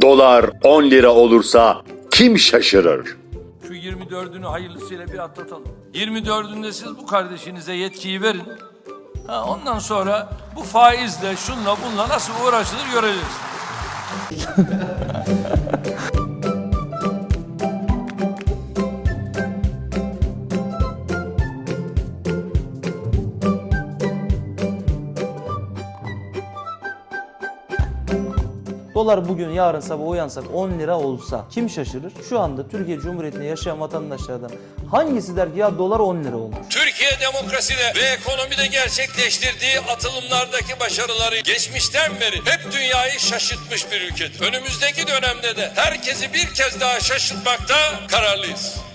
Dolar 10 lira olursa kim şaşırır? Şu 24'ünü hayırlısıyla bir atlatalım. 24'ünde siz bu kardeşinize yetkiyi verin. Ha, ondan sonra bu faizle şunla bunla nasıl uğraşılır göreceğiz. Dolar bugün yarın sabah uyansak 10 lira olsa kim şaşırır? Şu anda Türkiye Cumhuriyeti'nde yaşayan vatandaşlardan hangisi der ki ya dolar 10 lira olmuş? Türkiye demokraside ve ekonomide gerçekleştirdiği atılımlardaki başarıları geçmişten beri hep dünyayı şaşırtmış bir ülkedir. Önümüzdeki dönemde de herkesi bir kez daha şaşırtmakta kararlıyız.